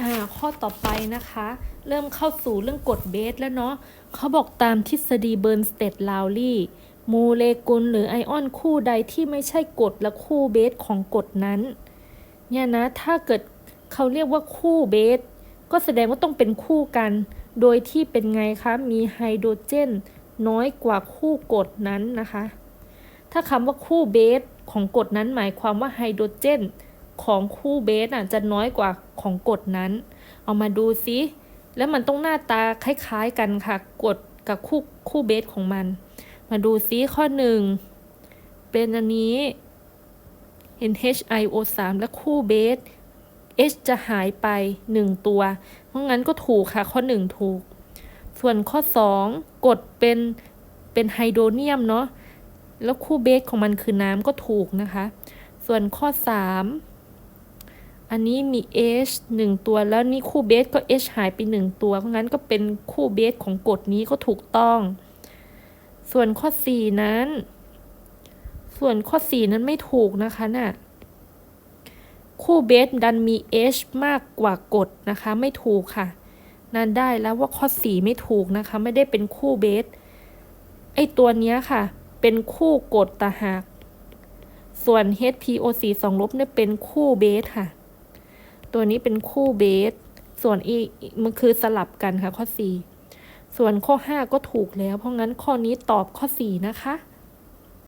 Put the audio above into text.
อ่าข้อต่อไปนะคะ เริ่มเข้าสู่เรื่องกฎเบสแล้วเนาะเขาบอกตามทฤษฎีเบิร์นสเตดลาวลี่โมเลกุลหรือไอออนคู่ใดที่ไม่ใช่กฎและคู่เบสของกฎนั้น เนี่ยนะ ถ้าเกิดเขาเรียกว่าคู่เบส ก็แสดงว่าต้องเป็นคู่กัน โดยที่เป็นไงคะ มีไฮโดรเจน น้อยกว่าคู่กฎนั้นนะคะ ถ้าคำว่าคู่เบสของกฎนั้นหมายความว่าไฮโดรเจน ของคู่เบสอะจะน้อยกว่าของกฎนั้น เอามาดูซิแล้วมันต้องหน้าตาคล้ายๆกันค่ะกฎกับคู่คู่เบสของมัน มาดูซิข้อหนึ่งเป็นอันนี้ NHIO3 และคู่เบส H จะหายไป 1 ตัว เพราะงั้นก็ถูกค่ะ ข้อ 1 ถูก ส่วนข้อ 2 กดเป็นเป็นไฮโดรเนียมเนาะแล้วคู่เบสของมันคือน้ำก็ถูกนะคะ ส่วนข้อ 3 อันนี้มี H 1 ตัวแล้วนี่คู่เบสก็ H หายไป 1 ตัว เพราะงั้นก็เป็นคู่เบสของกฎนี้ก็ถูกต้อง ส่วนข้อ 4 นั้น ส่วนข้อ 4 นั้นไม่ถูกนะคะน่ะคู่เบสดันมี H มากกว่ากฎนะคะ ไม่ถูกค่ะนั่นได้แล้วว่าข้อ 4 ไม่ถูกนะคะ ไม่ได้เป็นคู่เบสไอตัวเนี้ยค่ะ เป็นคู่กฎตาหาก ส่วน HPOC 2ลบเนี่ยเป็นคู่เบสค่ะ ตัวนี้เป็นคู่เบส ส่วนอีมันคือสลับกันค่ะข้อ 4 ส่วนข้อ 5 ก็ถูกแล้ว เพราะงั้นข้อนี้ตอบข้อ 4 นะคะ